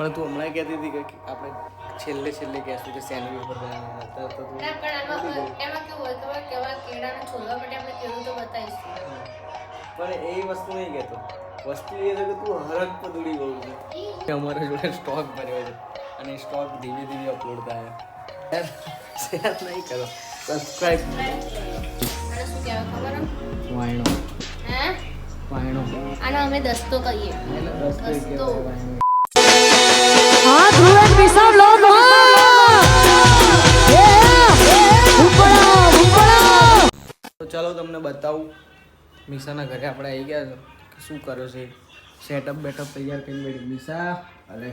પણ તું હમણાં કહેતી હતી કે આપણે છેલ્લે છેલ્લે કહેશું કે સેન્ડવી ઉપર બનાવવાના તો તું ના પણ આમાં એમાં કેવું હોય ખબર? કેવા કેળાને છોલવા માટે આપણે કેળું તો બતાવીશું. પણ એ વસ્તુ નહીં કહેતો. વસ્તુ એ છે કે તું હરક પદુડી બહુ છે. કે અમારા જોડે સ્ટોક ભર્યો છે. અને સ્ટોક ધીમે ધીમે અપલોડ થાય શેર નહીં કરો. સબસ્ક્રાઇબ શું કહેવાય ખબર? હે? વાયણો. હે? વાયણો. આનો અમે દસ્તો કહીએ દસ્તો ચાલો તમને બતાવું. મિસાના ઘરે આપણે આવી ગયા શું કર્યો છે? સેટઅપ બેટઅપ તૈયાર કરીને બેઠી. મિસા અરે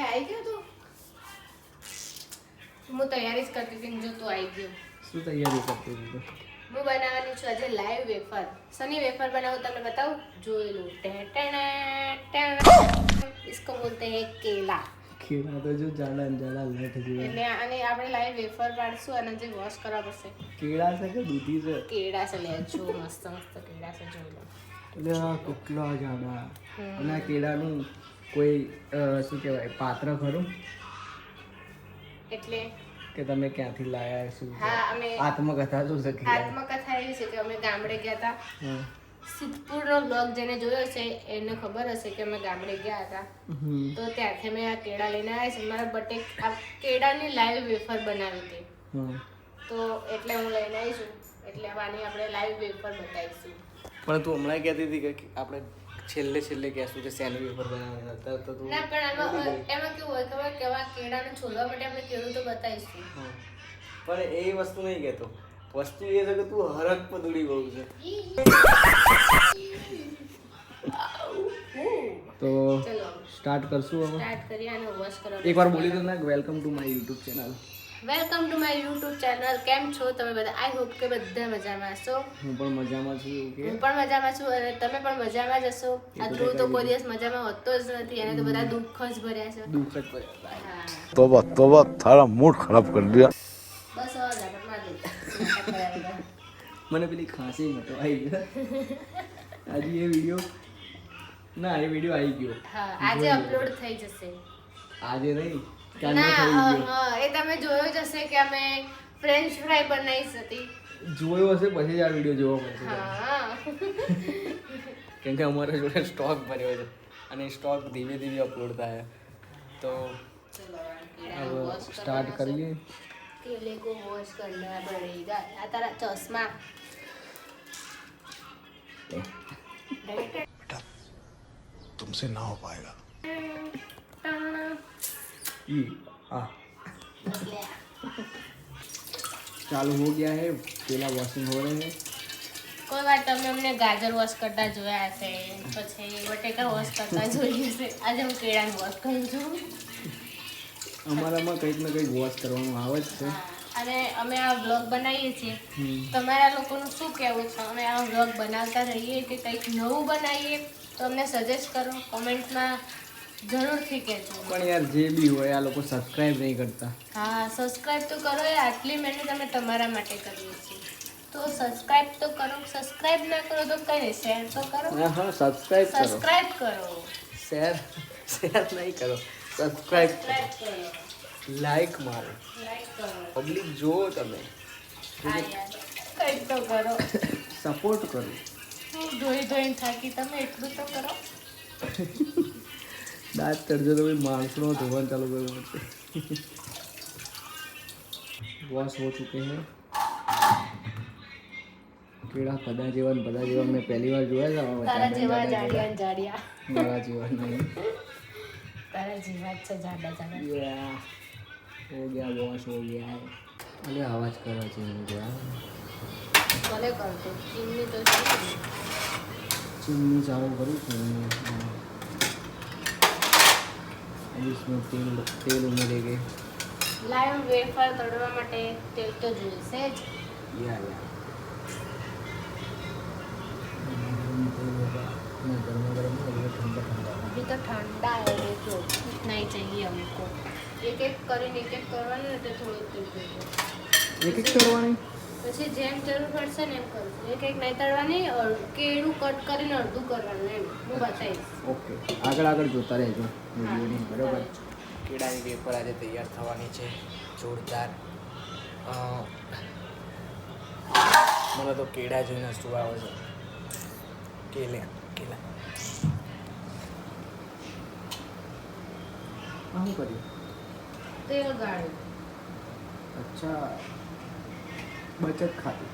આવી ગયો તું? હું તૈયારી જ કરતી હતી જો તું આવી ગયો. શું તૈયારી કરતી હતી હું બનાવવાની છું આજે લાઈવ વેફર. સની વેફર બનાવું તમને બતાવું? જોયેલું લો ટેટણે ટેણ ઇસકો બોલતે હે કેલા. ખીરા તો જો જાડા ને જાડા લેટ જેવા એટલે અને આપણે લાઈ વેફર પાડશું અને જે વોશ કરવા પડશે. કેળા છે કે દૂધી છે? કેળા છે લે જો મસ્ત મસ્ત કેળા છે જો એટલે આ કેટલા જાડા અને આ કેળાનું કોઈ શું કહેવાય પાત્ર ખરું? એટલે? કે તમે ક્યાંથી લાયા શું હા અમે આત્મકથા શું છે આત્મકથા એવી છે કે અમે ગામડે ગયા હતા હા. સિદ્ધપુરનો બ્લોગ જેને જોયો છે એને ખબર હશે કે અમે ગામડે ગયા હતા. તો ત્યાંથી મેં આ કેળા લઈને આવ્યા છે મારા બટેક આ કેળાની લાઈવ વેફર બનાવી હતી. તો એટલે હું લઈને આવી છું. એટલે આની આપણે લાઈવ વેફર બતાવીશું. પણ તું હમણાં કહેતી હતી કે આપણે છેલ્લે છેલ્લે કહેશું કે સેન્ડવિચ પેપર બનાવવાના હતા. તો તું ના પણ એમાં એમાં કેવું હોય ખબર? કેવા કેળાને છોલવા માટે આપણે કેળું તો બતાવીશું. પણ એ વસ્તુ નહીં કહેતો. વસ્તુ એ છે કે તું હરક પદુડી બહુ છે. તો સ્ટાર્ટ કરશું હવે? સ્ટાર્ટ કરી અને વોશ કરો એકવાર બોલી દો ના welcome to my YouTube channel welcome to my YouTube channel કેમ છો તમે બધા? આઈ હોપ કે બધા મજામાં છો હું પણ મજામાં છું ઓકે હું પણ મજામાં છું અને તમે પણ મજામાં જ હશો. આ ધ્રુવ તો કોઈ દિવસ મજામાં હોતો જ નથી એને તો બધા દુઃખ જ ભર્યા છે. દુઃખ જ ભર્યા. તો બસ તો બસ તારા મૂડ ખરાબ કરી દીધા મને પેલી ખાંસી નતો આવી. ગયો આજે એ વીડિયો ના એ વીડિયો આવી ગયો. હા આજે અપલોડ થઈ જશે. આજે નહીં ના થઈ ગયો. એ તમે જોયો જ હશે કે અમે ફ્રેન્ચ ફ્રાય બનાવી હતી. જોયો હશે પછી જ આ વીડિયો જોવા મળશે. હા. કેમ કે અમારા જોડે સ્ટોક ભર્યો છે અને સ્ટોક ધીમે ધીમે અપલોડ થાય. તો સ્ટાર્ટ કરીએ. છે. કેલે કો વોશ કરના પડેગા આ તારા ચશ્મા तुमसे ना हो पाएगा ई आ चालू हो गया है केला वॉशिंग हो रहे हैं કોઈ વાર તમે અમને ગાજર વોશ કરતા જોયા હશે પછી બટેકા વોશ કરતા જોઈ હશે આજે હું કેળાને વોશ કરું છું અમારામાં કંઈક ને કંઈક વોચ કરવાનું આવે જ છે. અને અમે આ વ્લોગ બનાવીએ છીએ. તમારા લોકોનું શું કહેવું છે? અમે આ વ્લોગ બનાવતા રહીએ કે કંઈક નવું બનાવીએ તો અમને સજેસ્ટ કરો કોમેન્ટમાં જરૂરથી કહેજો. પણ યાર જે બી હોય આ લોકો સબસ્ક્રાઇબ નહીં કરતા. હા સબસ્ક્રાઇબ તો કરો આટલી મહેનત અમે તમારા માટે કરીએ છીએ. તો સબસ્ક્રાઇબ તો કરો સબસ્ક્રાઇબ ના કરો તો કંઈ નહીં શેર તો કરો? હા હા સબસ્ક્રાઇબ સબસ્ક્રાઇબ કરો. શેર શેર નહીં કરો. સબસ્ક્રાઇબ સબસ્ક્રાઇબ કરો લાઈક મારો લાઈક કરો પબ્લિક જુઓ તમે હા યાર કંઈક તો કરો સપોર્ટ કરો હું ધોઈ ધોઈને થાકી તમે એટલું તો કરો દાંત ચડજો તો ભાઈ માણસનો ધોવાનું ચાલુ કરવું પડશે વોશ હો ચૂકે हैं કેળા પદા જેવા ને પદા જેવા મેં પહેલી વાર જોયા હતા તારા જેવા જાડા જાડિયા ને જાડિયા મારા જેવા નહીં તારા જેવા જ છે જાડા જાડા Yeah. हो गया वॉश हो गया है अरे आवाज कर रहा है मुझे ભલે કરતો ચીમની તો છે જ. चिमनी चालू करूँ चिमनी हाँ। अब इसमें तेल तेल उमेरेंगे લાઈવ વેફર તળવા માટે તેલ તો જોઈશે જ या या गरम तेल तो ठंडा है देखो इतना ही चाहिए हमको एक एक કરીને એક એક કરવાનું ને તે થોડું તેલ જોઈએ एक एक करवानी પછી જેમ જરૂર પડશે ને એમ કરશું એક એક નહીં તળવાની અડ- કેળું કટ કરીને અડધું કરવાનું એમ હું બતાવીશ ઓકે આગળ આગળ જોતા રહેજો વિડીયોની હા, બરોબર બરાબર. કેળાની વેફર આજે તૈયાર થવાની છે જોરદાર અ, મને તો કેળા જોઈને શું આવે છે કેલે કેલા શું કર્યું તેલ ગાળું અચ્છા બચત ખાતું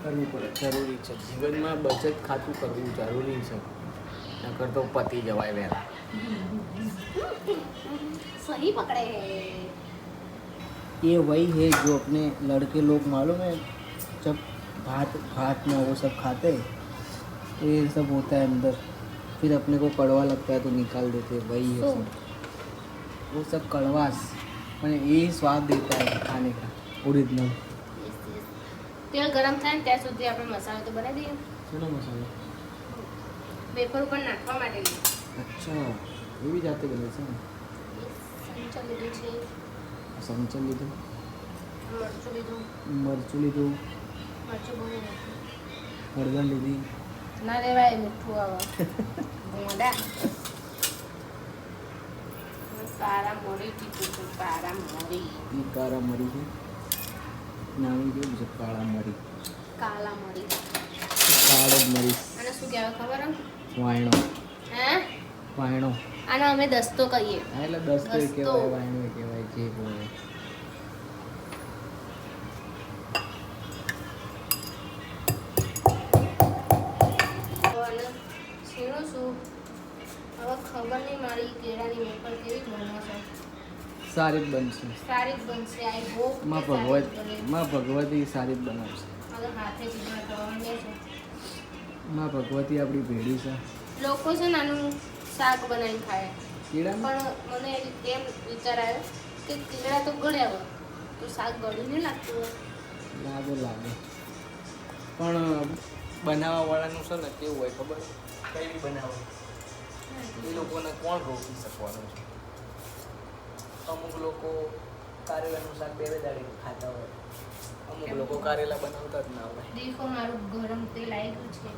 કરવું પડે જરૂરી છે જીવનમાં બચત ખાતું કરવું જરૂરી છે નકર તો પતી જવાય વહેલા સહી પકડે ये वही है जो अपने लड़के लोग मालूम है जब भात भात में वो सब खाते हैं तो ये सब होता है अंदर फिर अपने को कड़वा लगता है तो निकाल देते हैं वही है सब वो सब कड़वास मैंने यही स्वाद देता है खाने का ओरिजिनल તેલ ગરમ થાય ને ત્યાં સુધી આપણે મસાલો તો બનાવી દઈએ શેનો મસાલો વેફર ઉપર નાખવા માટે અચ્છા એવી જાતે બને છે ને સંચળ લીધું છે સમચન લીધું મરચું લીધું મરચું લીધું મરચું બહુ નહીં નાખ્યું. હળદર લીધી ના લેવાય મીઠું આવે. મોડા એ મરી છે? નામી કેવું છે? કાળા મરી. કાલા મોડી કાળો જ મરી. આને શું કહેવાય ખબર હે? વાયણો. હે? વાયણો. આને અમે દસ્તો કહીએ. એટલે દસ્તો. કહેવાય વાયણો કહેવાય જે હોય તો આને છીણું છું હવે ખબર નહીં મારી કેળાની વેફર કેવી બનશે સારી જ બનશે. સારી જ બનશે આઈ હોપમાં ભગવતમાં ભગવતી સારી જ બનાવશે. હાથે જ માં ભગવતી આપણી ભેડી છે. લોકો છે ને આનું શાક બનાવીને ખાય. કીડા પણ મને એમ વિચાર આવ્યો કે કેળા તો ગળ્યા હોય તો શાક ગળ્યું નહીં લાગતું હોય. લાગે લાગે. પણ બનાવવા વાળાનું છે ને કેવું હોય ખબર? કઈ બી બનાવે. એ લોકોને કોણ રોકી શકવાનું છે? અમુક લોકો કારેલાનું શાક બે દાડીનું ખાતા હોય. અમુક લોકો કારેલા બનાવતા જ ના હોય. દેખો મારું ગરમ તેલ આવી ગયું છે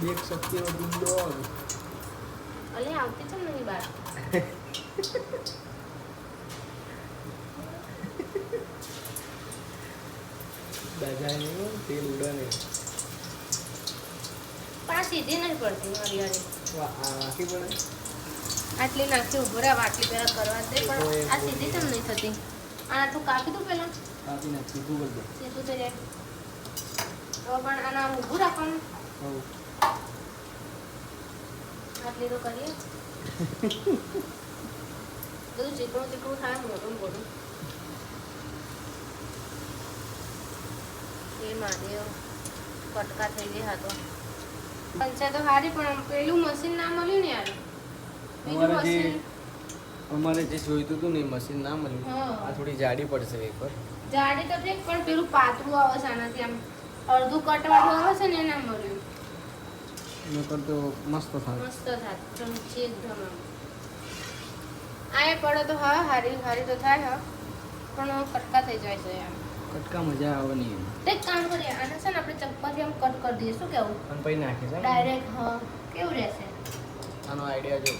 દેખ શકતી હો તુમ લોગ અલે આવતી છે ને નહીં બાર. દાદા નહીં તેલ ઉડાને પણ આ સીધી નહીં પડતી મારી હારે. વાહ પડે આટલી નાખી ઊભો રહે આટલી પહેલા કરવા દે પણ આ સીધી કેમ નહીં થતી? આ તો કાપી દઉં પેલા કાપી નાખી ગૂગલ દે. સીધું થઈ જાય હવે પણ આના ઊભું રાખવાનું. આટલી તો કરીએ. બધું ચીકણું ચીકણું થાય મોટું મોટું મહાદેવ કટકા થઈ ગયા હતો પંચા તો સારી પણ પેલું મશીન ના મળ્યું ને યાર? બીજું મશીન અમારે જે જોઈતું હતું ને મશીન ના મળ્યું. આ થોડી જાડી પડશે જાડી તો ઠીક પણ પેલું પાતળું આવે છે આનાથી આમ. અડધું કટવાળું આવે છે ને ના મળ્યું. નકર તો મસ્ત મસ્ત થાય. ચમચી એકદમ આમ. આ એ પડે તો હા હારી હારી તો થાય હા. પણ કટકા થઈ જાય છે આમ કટકા મજા આવે નહીં એમાં. કામ કરીએ આને છે ને આપણે ચપ્પાથી આમ કટ કરી દઈએ શું કેવું? પણ પછી નાખી છે ડાયરેક્ટ હા કેવું રહેશે? આનો આઈડિયા જો.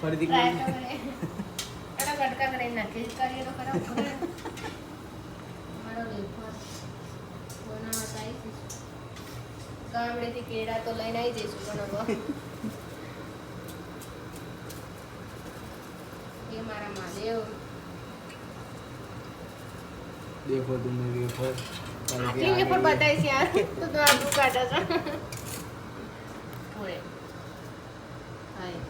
ફરીથી કરી. નાખી કટકા કરીને નાખીએ. કરીએ તો ખરા મારો વેફર બનાવવા આવી ગામડેથી કેળા તો લઈને આવી જઈશું પણ હવે. એ મારા મહાદેવ. પૂરે હાય.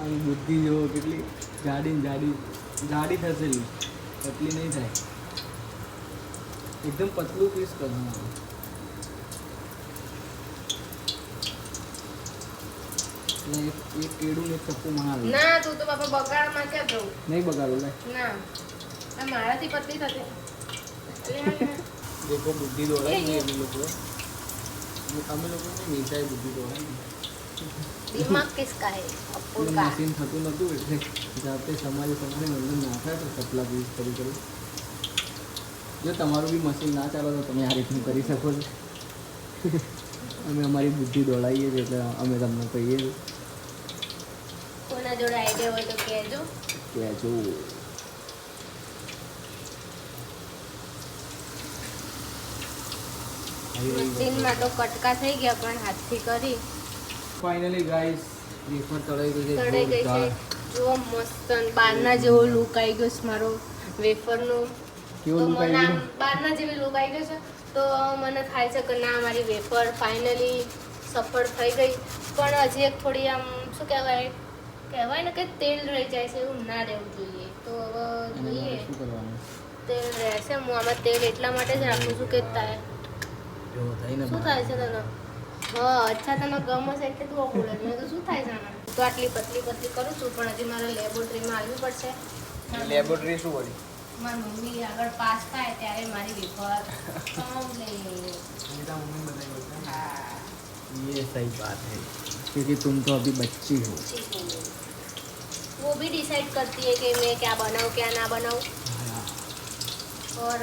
આની બુદ્ધિ જો કેટલી જાડી ને જાડી જાડી થશે. પતલી નહીં થાય. એકદમ પતલું પીસ કરવાનું. એટલે એક ને ચપ્પુ લે ના તું તો બાપા બગાડમાં ક્યાં જવું નહીં બગાડું લે. ના. આ મારાથી પતલી થશે. દેખો બુદ્ધિ દોડાય ને એમ લોકો. અમે લોકો નિશાએ બુદ્ધિ દોડાય દિમાગ કિસકા હે અપ્પુ કા મશીન થતું નતું એટલે જાતે સમાજે તમારે અંદર નાખાય તો સપલા કરી જો તમારું બી મશીન ના ચાલે તો તમે આ રીતનું કરી શકો છો. અમે અમારી બુદ્ધિ દોડાવીએ છીએ એટલે અમે તમને કહીએ છીએ. કોના જોડે આઈડિયા હોય તો કહેજો. કહેજો. જો મશીનમાં તો કટકા થઈ ગયા પણ હાથથી કરી. ફાઇનલી ગાઈસ વેફર તળાઈ ગઈ છે. તળાઈ ગઈ છે. જો મસ્ત બહારના જેવો લુક આવી ગયો છે મારો વેફરનો. કેવો તો મને આવી આમ ગયો? બહારના જેવી લુક આવી ગયો છે. તો મને થાય છે કે ના મારી વેફર ફાઇનલી સફળ થઈ ગઈ. પણ હજી એક થોડી આમ શું કહેવાય કહેવાય ને કે તેલ રહી જાય છે એવું ના રહેવું જોઈએ તો હવે અને જોઈએ મારે શું કરવાનું તેલ રહેશે હું આમાં તેલ એટલા માટે જ રાખું છું કે થાય એવો થાય ને શું થાય છે તને હા અચ્છા તને ગમે છે એટલે તું બોલે મેં તો શું થાય છે આમાં તો આટલી પતલી પતલી કરું છું પણ હજી મારે લેબોરેટરીમાં આવવું પડશે મારી લેબોરેટરી શું વળી મારી મમ્મી આગળ પાસ થાય ત્યારે મારી વેફર કમ્પ્લીટ હા ये सही बात है क्योंकि तुम तो अभी बच्ची हो ठीक है वो भी डिसाइड करती है कि मैं क्या बनाऊँ क्या ना बनाऊँ और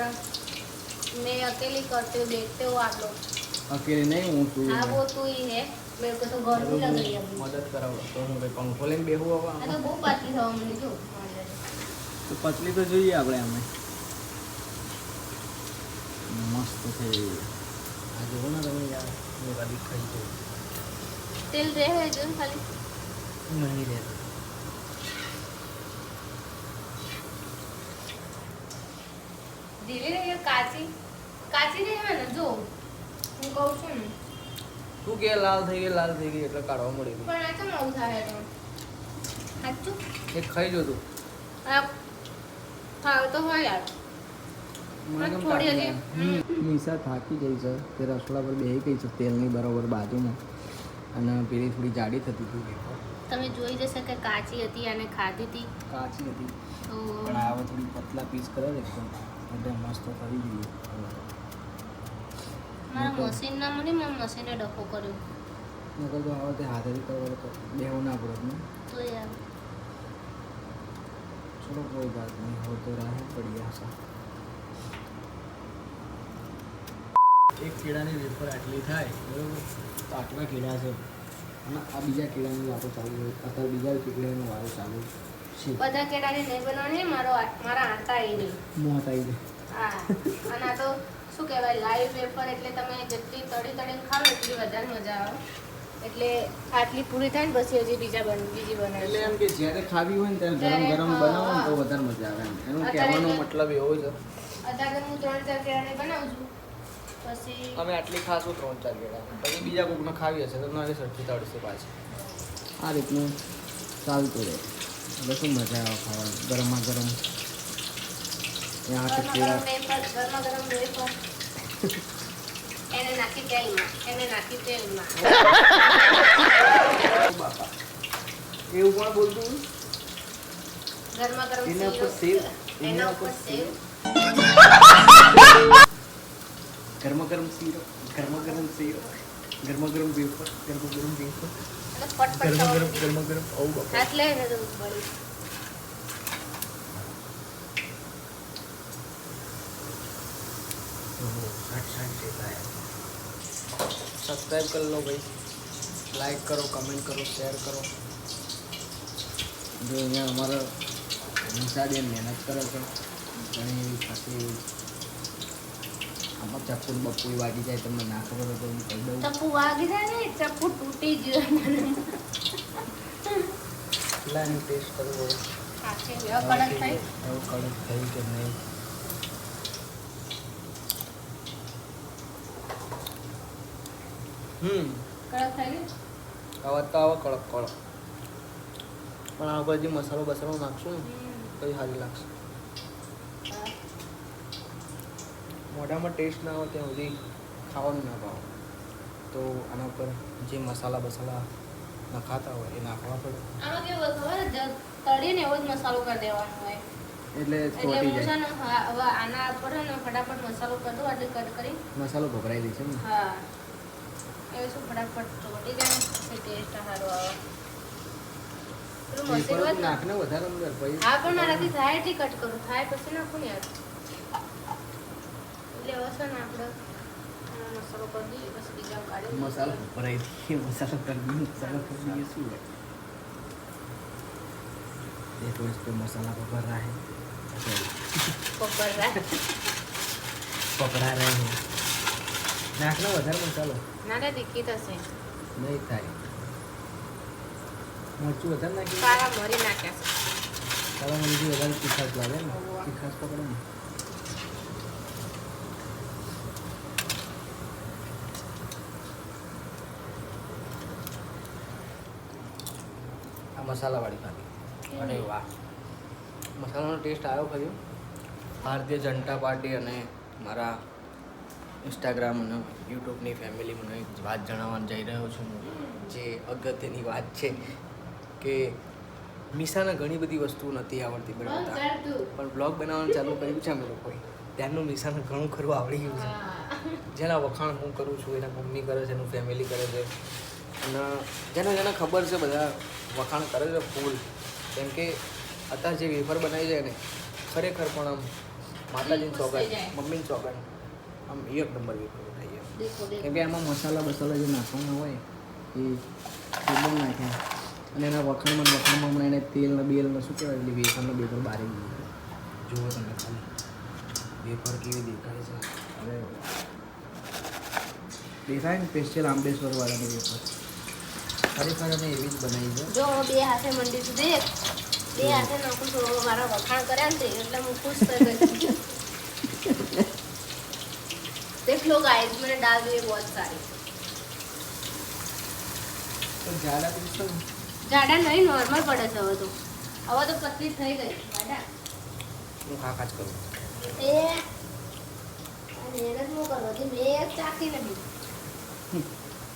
मैं अकेली करती हूँ देखते हो आप लोग अकेले नहीं हूँ तू हाँ वो तो ही है मेरे को तो गर्मी लग रही है अभी મદદ કરાવો તો હું કઈ પંખો લઈને બેહું હવે આ આમાં? તો બહુ પાતળી થવા માંડી જો તો પતલી તો જોઈએ આપણે અમે મસ્ત છે આ જુઓ ને તમે યાર હું કદી ખાઈ જવું તેલ રહે જો ને ખાલી નહીં રહેતું ધીરે નહીં કાચી કાચી રહે ને? જો હું કહું છું ને. તું કે લાલ થઈ ગઈ લાલ થઈ ગઈ એટલે કાઢવા મળી ગઈ. પણ આ કેમ આવું થાય તો સાચું? એક ખાઈ જો તું. હા ખાવ તો હોય યાર. થોડી હજી, નિશા થાકી ગઈ છે. તે રસોડા પર બેસી ગઈ છે તેલની બરોબર બાજુમાં. અને પેલી થોડી જાડી થતી હતી તમે જોઈ જશે કે કાચી હતી અને ખાધી હતી. કાચી હતી. તો પણ આ થોડી પતલા પીસ કરે છે. એકદમ એટલે મસ્ત થઈ ગઈ મારા મશીન ના મને મેં મશીને ડખો કર્યો નકર તો હવે તે હાથેથી કરવા તો બેહવું ના પડે ને તો યાર ચલો કોઈ વાત નહીં હો તો રાહ પડી આશા એક કેળાની વેફર આટલી થાય બરોબર તો આટલા કેળા છે અને આ બીજા કેળાની વાતો ચાલુ છે અથવા બીજા કેળાનો વારો ચાલુ છે બધા કેળાની નહીં બનાવવાની મારો મારા આટા એ નહીં. હા. અને આ તો શું કહેવાય લાઈવ વેફર એટલે તમે જેટલી તળી તળીને ખાવ એટલી વધારે મજા આવે. એટલે આટલી પૂરી થાય ને પછી હજી બીજા બન બીજી એટલે એમ કે જ્યારે ખાવી હોય ને ત્યારે ગરમ ગરમ બનાવો ને તો વધારે મજા આવે એમ. એનું અત્યારે કહેવાનો મતલબ એવો છે. અત્યારે હું ત્રણ ચાર કેળાની બનાવું છું. પછી અમે આટલી ખાશું ત્રણ ચાર કેળા પછી બીજા કોકને ખાવી હશે તો નવી સરખી તળશે પાછી. આ રીતનું ચાલતું રહે. એટલે શું મજા આવે ખાવાની? ગરમા. ગરમ यहाँ ગરમા કેળા. ગરમ ગરમા ગરમ વેફર એને નાખી તેલમાં એને નાખી તેલમાં. એવું કોણ બોલતું? ગરમા ગરમ એના ઉપર સેવ એના ઉપર ઉપર સેવ ગરમા ગરમ શીરો ગરમા ગરમ શીરો ગરમા ગરમ વેફર ગરમા ગરમ વેફર ગરમા ગરમ ખાવાનું. ગરમા ગરમ આવું બાપા. હાથ લઈ ને તો બળી. સબસ્ક્રાઈબ કરી લો ભાઈ. લાઈક કરો કમેન્ટ કરો શેર કરો. જો અહીંયા અમારા નિશાબેન મહેનત કરે છે ઘણી એવી ખાસી આમાં ચપ્પુ બપ્પુ વાગી જાય તમને ના ખબર હોય તો હું કહી દઉં. ચપ્પુ વાગી જાય ને ચપ્પુ તૂટી ગયો મને. એટલે ટેસ્ટ કરવો કડક થઈ. એવું કડક થઈ કે નહીં? હમ. કડક થઈ ગયું? આવા તો આવો કડક કડક. પણ આ બધી મસાલો બસાલો નાખશું ને તો સારી લાગશે હા. મોઢામાં ટેસ્ટ ના આવે ત્યાં સુધી ખાવાનું ના ભાવે. તો આના ઉપર જે મસાલા બસાલા નખાતા હોય એ નાખવા પડે. આમાં કેવું હોય ખબર? તળીને એવો જ મસાલો કરી દેવાનો હોય. એટલે એટલે ચોટી જાય. હવે આના પર ને ફટાફટ મસાલો કરી દો એટલે કટ કરી. મસાલો ભભરાઈ દે છે ને? હા. એ શું ફટાફટ ચોટી જાય ને ટેસ્ટ સારો આવે. પેલું વેફર મસાલો તું નાખ ને વધારે અંદર પછી હા પણ મારાથી થાય એટલી કટ કરું. થાય પછી નાખું ને યાર. એટલે હવે છે ને આપણે આનો મસાલો કરી દઈએ પછી બીજા કાઢી દઈએ. મસાલો ભરાઈ દે મસાલો કરી દે મસાલો કરી દે શું હોય देखो इस पे मसाला पकड़ रहा है બપોર રાત. पकड़ा रहे हैं નાખનો વધારે મસાલો ના રે તીખી થશે નહીં થાય મરચું વધારે નાખી કાળા મરી નાખ્યા છે તારા મરચું વધારે તીખાશ લાગે ને હોવે. તીખાશ પકડે ને મસાલાવાળી ખાધી. અરે વાહ. મસાલાનો ટેસ્ટ આવ્યો ખરી. ભારતીય જનતા પાર્ટી અને મારા ઇન્સ્ટાગ્રામ અને યુટ્યુબની ફેમિલી મને એક વાત જણાવવા જઈ રહ્યો છું. જે અગત્યની વાત છે કે મીસાને ઘણી બધી વસ્તુઓ નથી આવડતી બનાવતા. પણ બ્લોગ બનાવવાનું ચાલુ કર્યું છે અમે લોકોએ. ત્યારનું મીસાને ઘણું ખરું આવડી ગયું છે. જેના વખાણ હું કરું છું એના મમ્મી કરે છે એનું ફેમિલી કરે છે. અને જેને જેને ખબર છે બધા વખાણ કરે છે ફૂલ કેમ કે અત્યારે જે વેફર બનાવી છે ને ખરેખર પણ આમ માતાજીની જાય. મમ્મીની ચોગન આમ એક નંબર વેફર બનાવી દેખો કેમ કે એમાં મસાલા બસાલા જે નાખવાના હોય એ એકદમ નાખ્યા. અને એના વખાણમાં વખાણમાં હમણાં એને તેલ ને બેલ ને શું કહેવાય એટલે વેફરનો બેફર બારી જુઓ તમે ખાલી વેફર કેવી દેખાય છે. હવે દેખાય ને પેસ્ટેલ આંબેશ્વર વાળાની વેફર. ખરેખર અમે એવી જ બનાવી છે. જો બે હાથે મંડી સુધી બે હાથે નોકું થોડો મારા વખાણ કર્યા ને એટલે હું ખુશ થઈ ગઈ. દેખ લો ગાઈસ મને દાળ જોઈએ બહુ સારી. તો જાડા પીસો જાડા નહીં નોર્મલ પડે છે હવે તો. હવે તો પતલી થઈ ગઈ. જાડા. હું ખા ખાચ કરું. એ અરે એને શું કરો? કે મેં ચાખી નથી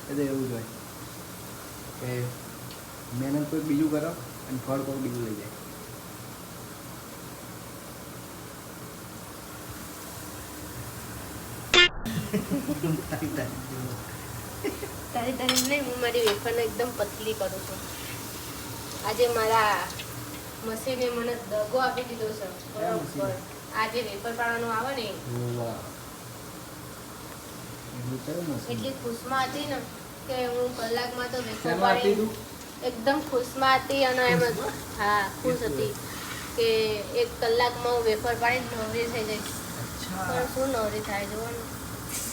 એટલે એવું જ કે મહેનત કોઈ બીજું કરો અને ફળ કોઈ બીજું લઈ જાય. તારી તારી નહીં હું મારી વેફરને એકદમ પતલી કરું છું. આજે મારા મશીને મને દગો આપી દીધો છે. બરોબર. આજે જે વેફર પાડવાનું આવે ને? એટલી ખુશમાં હતી ને. કે હું કલાકમાં તો શેમાં પાડી એકદમ ખુશમાં હતી અને એમ હા ખુશ હતી કે એક કલાકમાં હું વેફર પાડી નવરી થઈ જઈશ. પણ શું નવરી થાય જુઓ ને.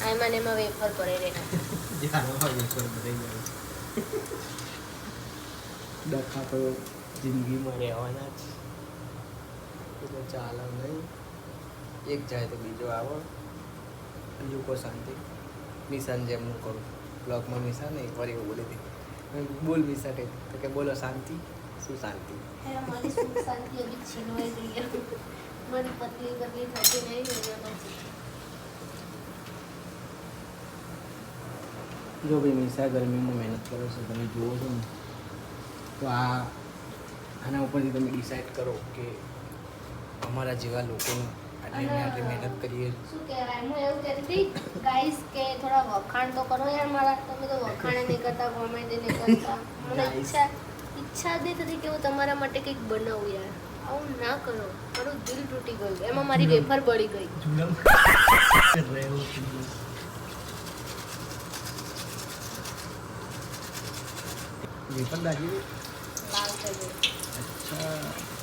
આમાં ને એમાં વેફર પડે જાય ડખા તો જિંદગીમાં રહેવાના જ. તો ચાલે નહીં. એક જાય તો બીજો આવો. બીજું કોઈ શાંતિ. મિશાન જેમનું કરું. બ્લોગમાં મિસા ને એકવાર એવું બોલી હતી. બોલ મિસા કંઈ તો કે બોલો શાંતિ. શું શાંતિ? નહીં. જો ભાઈ મિશા ગરમીમાં મહેનત કરો છો તમે જુઓ છો ને તો આ આના ઉપરથી તમે ડિસાઈડ કરો કે અમારા જેવા લોકોને આટલી આટલી મહેનત કરીએ. શું કહેવાય? હું એવું કહેતી હતી ગાઈસ કે થોડા વખાણ તો કરો યાર મારા તમે તો વખાણ નહીં કરતા કોમેન્ટ નહીં કરતા. મને ઈચ્છા ઈચ્છા જ થતી કે હું તમારા માટે કંઈક બનાવું યાર. આવું ના કરો. મારું દિલ તૂટી ગયું. એમાં મારી વેફર બળી ગઈ. લાલ થઈ અચ્છા.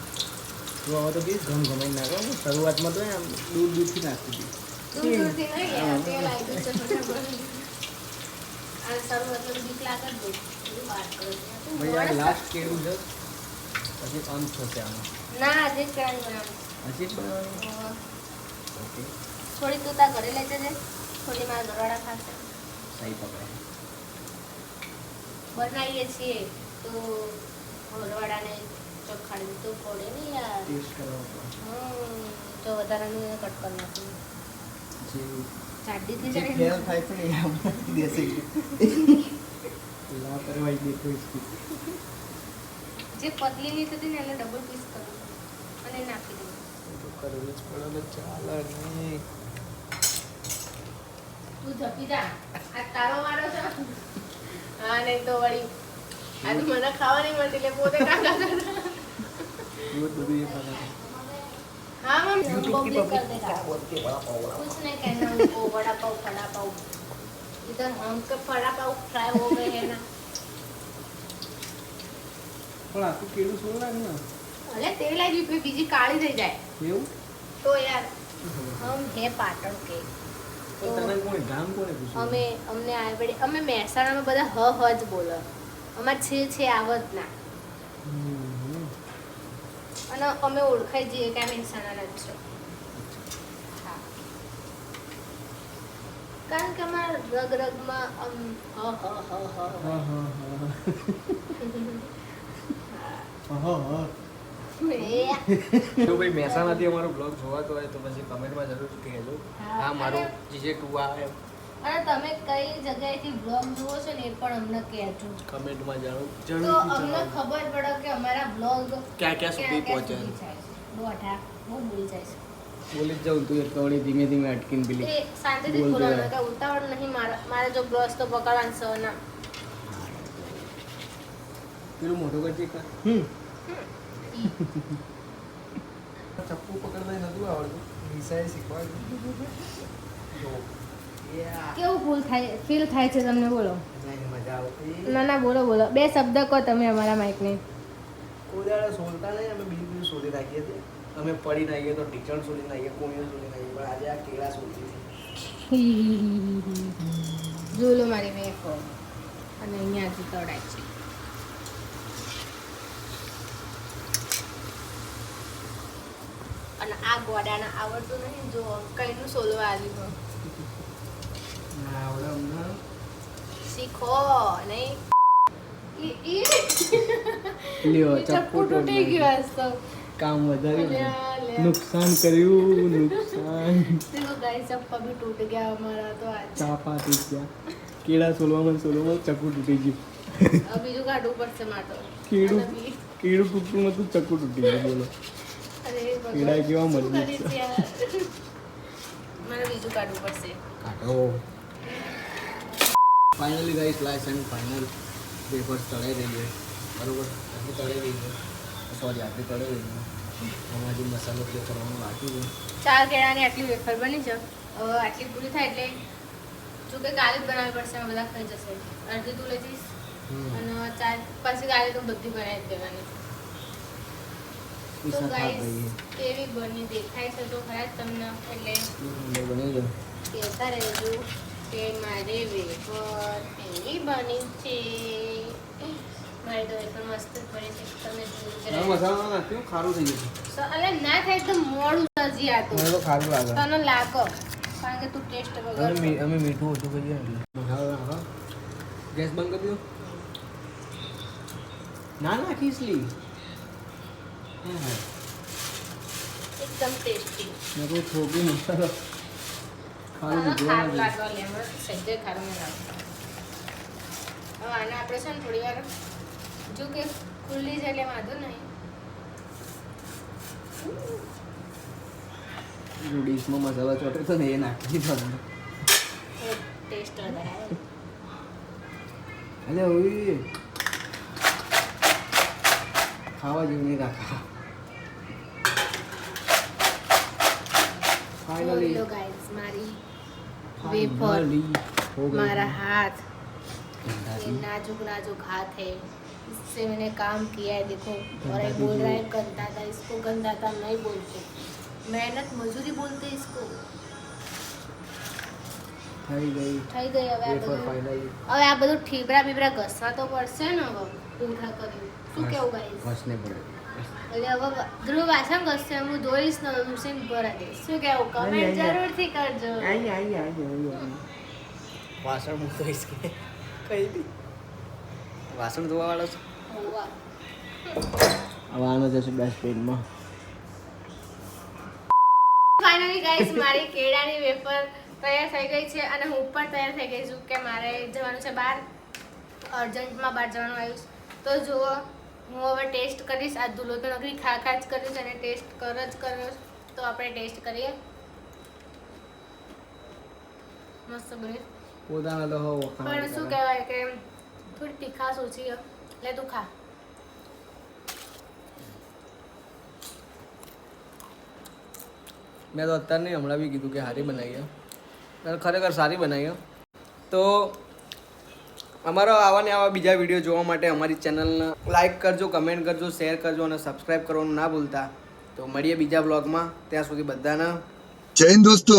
તો હવે તો બી ઘમ ઘમાઈ નાખો શરૂઆતમાં તો આમ દૂર દૂરથી નાખતી હતી દૂર દૂરથી નહીં યાર તેલ આવી ગયું છે બરાબર. આ શરૂઆતમાં તો બીક લાગે જ નહીં. એવી વાત કરો છો. તું ભાઈ આ માણસ લાસ્ટ કેળું છે. પછી અંત થશે આમાં. ના આજે જ કરાવી બનાવું હજી જ બનાવવાનું? ઓકે થોડી તું તાર ઘરે લઈ જજે થોડી મારા ઘરવાળા ખાશે. સહી બનાવીએ છીએ. તો ઘરવાળાને તો ખાડી જે પતલી ની ડબલ પીસ કરો અને નાખી દો તો કરવું જ તું જપી જા. આ તારો મારો છે. હા નહીં તો વળી. આજે મને ખાવાની મળતી એટલે પોતે કાકા કરે. બધું એ કરે हाँ मैम पब्लिक कर देगा कुछ नहीं कहना उनको वड़ा पाव फड़ा पाव इधर हम के फड़ा पाव फ्राई हो गए हैं ना પણ આખું કેળું સોળ લાગે ને અરે તેલ આવી ગયું બીજી કાળી થઈ જાય એવું તો યાર હમ હે પાટણ કે તો તને કોણે ગામ કોણે પૂછ્યું અમે અમને આવડે અમે મહેસાણામાં બધા હ હ જ બોલે અમાર છે છે આવત ના હમ. અને અમે ઓળખાઈ જઈએ કે આ મહેસાણાના જ છો. હા. કારણ કે અમારા રગ રગમાં આમ જો ભાઈ મહેસાણાથી અમારો બ્લોગ જોવાતો હોય તો પછી કમેન્ટમાં જરૂર કહેજો. હા, મારું મારો અને- જીજે ટુ આવે અને તમે કઈ જગ્યાએથી બ્લોગ જુઓ છો ને એ પણ અમને કહેજો. કમેન્ટમાં જાણો. તો અમને ખબર પડે કે અમારા બ્લોગ ક્યાં ક્યાં સુધી પહોંચે છે? બોઠા બહુ ભૂલી જાય છે. બોલી જાઉં તું એટલે વળી ધીમે ધીમે અટકીને પેલી એ શાંતિથી બોલ બોલવાનું કે ઉતાવળ નહીં મારા મારે જો બ્રશ તો પકડવાનું છે ના. પેલું મોટું કરજે કા. હમ. ચપ્પુ પકડતા નતું આવડતું. નિશાએ શીખવાડ્યું. જો. કેવું ફૂલ થાય ફીલ થાય છે તમને બોલો. ના ના બોલો બોલો. બે શબ્દ કહો તમે અમારા માઇકને કોઈ સોલતા નહીં અમે બીજું બીજું શોધી રાખીએ છીએ. અમે પડી નાખીએ તો ટીચર શોધી નાખીએ કોઈને શોધી નાખીએ પણ આજે આ કેળા શોધી જો લો મારી વેફો અને અહીંયાથી તળાય છે. અને આ ગોડાને આવડતું નહીં જો કઈનું સોલવા આવ્યું ના આવડે અમને શીખો નહીં ઈ- ઈ લ્યો ચપ્પુ ચપ્પુ તૂટી તોડી ગયો હશે તો. કામ વધાર્યું ને. અલ્યા, અલ્યા. નુકસાન કર્યું નુકસાન देखो गाइस चप्पा भी टूट गया हमारा तो आज ચાપા તૂટ ગયા કેળા સોલવામાં ને સોલવામાં ચક્કુ તૂટી ગયું अब બીજું કાઢવું પડશે માટો કીડું અને બી- કીડું તૂટતું નતું ચક્કુ તૂટી ગયું બોલો અરે ભગવાન, કીડા કેવા શું મજબૂત કરીશ યાર? મારે બીજું કાઢવું પડશે કાઢો Finally guys last and final paper ચડાઈ દઈએ બરોબર? આટલી ચડાઈ દઈએ સોરી ચડાઈ દઈએ આમાં જે મસાલો પ્લે કરવાનું બાકી છે. ચાર કેળાની આટલી વેફર બની છે. હવે આટલી પૂરી થાય એટલે જો કે કાલે જ બનાવવી પડશે અમે બધા ખાઈ જશે. અડધી તું લઈ જઈશ અને ચાર પછી કાલે તો બધી બનાવી જ દેવાની. તો ગાઈસ કેવી બની? દેખાય છે તો ખરા જ તમને. એટલે બની ગયો. કહેતા રહેજો. કે મારે વેફર એવી બની છે. મારી તો વેફર મસ્ત જ છે. તમે જોઈ જ રહ્યા છો. મસાલા નાખ્યું ખારું થઈ ગયું અલે ના થાય તો મોડું સજી આ મને તો ખારું લાગે. તને લાગો? કારણ કે તું ટેસ્ટ વગર મી- અમે મીઠું ઓછું કરીએ એટલે. મસાલો નાખો ગેસ બંધ કરી દો. ના નાખીશ લી હા હા. એકદમ ટેસ્ટી. મેં કોઈ થોડું મસાલો ખારું ખારું નથી. લાગે લે મને ખારું લાગતું હવે આને આપણે છે ને થોડી વાર જો કે ખુલ્લી છે એટલે વાંધો નહીં. ડીશમાં મસાલા ચોટે તો ને એ નાખી દીધો ટેસ્ટ વધારે આવે. અલે ઓય. ખાવા જેવું નહીં રાખા ફાઇનલી મારી वेफर हो गई मारा हाथ गंदा ये सी। नाजुक नाजुक हाथ है इससे मैंने काम किया है देखो और गंदा ये भी बोल रहा है जो- गंदा था इसको गंदा था नहीं बोलते मेहनत मजूरी बोलते हैं इसको થઈ ગઈ થઈ ગઈ હવે આ વેફર બધું ફાઇનલી હવે આ બધું ઠીબરા બીબરા ઘસવા તો પડશે ને હવે પૂંઠા કરી શું કેવું ગાઈસ ઘસને પડે એટલે હવે ધ્રુવ વાસણ ઘસશે હું ધોઈશ ને મશીન ભરા દઈશ. શું કેવું કમેન્ટ. જરૂરથી કરજો. આઈ આઈ આઈ આઈ વાસણ હું ધોઈશ કે? કઈ બી. વાસણ ધોવા વાળો છું આનો જશે ડસ્ટબિનમાં ફાઇનલી ગાઈસ મારી કેળાની વેફર તૈયાર થઈ ગઈ છે અને હું પણ તૈયાર થઈ ગઈ છું કે મારે જવાનું છે બહાર. અર્જન્ટમાં બહાર જવાનું આવ્યું તો જુઓ હું હવે ટેસ્ટ કરીશ. આ ધૂલો તો નકરી ખા ખા જ કરીશ અને ટેસ્ટ કર જ કર્યો તો આપણે ટેસ્ટ કરીએ. મસ્ત બની. પોતાના તો પણ શું કહેવાય કે થોડી તીખાશ ઓછી છે. લે તું ખા. મેં તો અત્યારે નહીં હમણાં બી કીધું કે સારી બનાવી ખરેખર સારી બનાવી તો અમારો આવા ને આવા બીજા વીડિયો જોવા માટે અમારી ચેનલને લાઇક કરજો કમેન્ટ કરજો શેર કરજો અને સબસ્ક્રાઇબ કરવાનું ના ભૂલતા. તો મળીએ બીજા બ્લોગમાં ત્યાં સુધી બધાના જય હિન્દ દોસ્તો.